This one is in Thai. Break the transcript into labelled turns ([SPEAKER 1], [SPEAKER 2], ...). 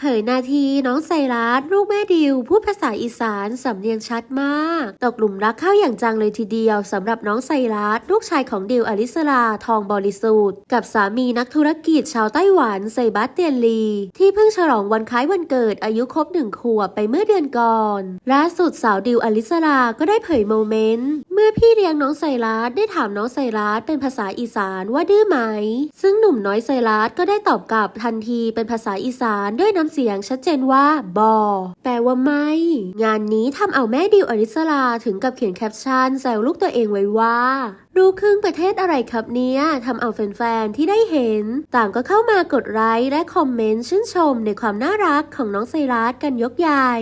[SPEAKER 1] เผยนาทีน้องไซรัสลูกแม่ดิวพูดภาษาอีสานสำเนียงชัดมาก ตกหลุมรักเข้าอย่างจังเลยทีเดียวสำหรับน้องไซรัสลูกชายของดิวอลิสลาทองบริสุทธิ์กับสามีนักธุรกิจชาวไต้หวันไซบัสเตียนลี ที่เพิ่งฉลองวันคล้ายวันเกิดอายุครบหนึ่งขวบไปเมื่อเดือนก่อนล่าสุดสาวดิวอลิสลาก็ได้เผยโมเมนต์เมื่อพี่เลี้ยงน้องไซรัสได้ถามน้องไซรัสเป็นภาษาอีสานว่าดื้อไหม ซึ่งหนุ่มน้อยไซรัสก็ได้ตอบกลับทันทีเป็นภาษาอีสานด้วยน้ำเสียงชัดเจนว่าบอแปลว่าไม่ งานนี้ทำเอาแม่ดิวอริสราถึงกับเขียนแคปชั่นแซวลูกตัวเองไว้ว่ารู้ครึ่งประเทศอะไรครับเนี่ยทำเอาแฟนๆ ที่ได้เห็น ต่างก็เข้ามากดไลค์และคอมเมนต์ชื่นชมในความน่ารักของน้องไซรัสกันยกใหญ่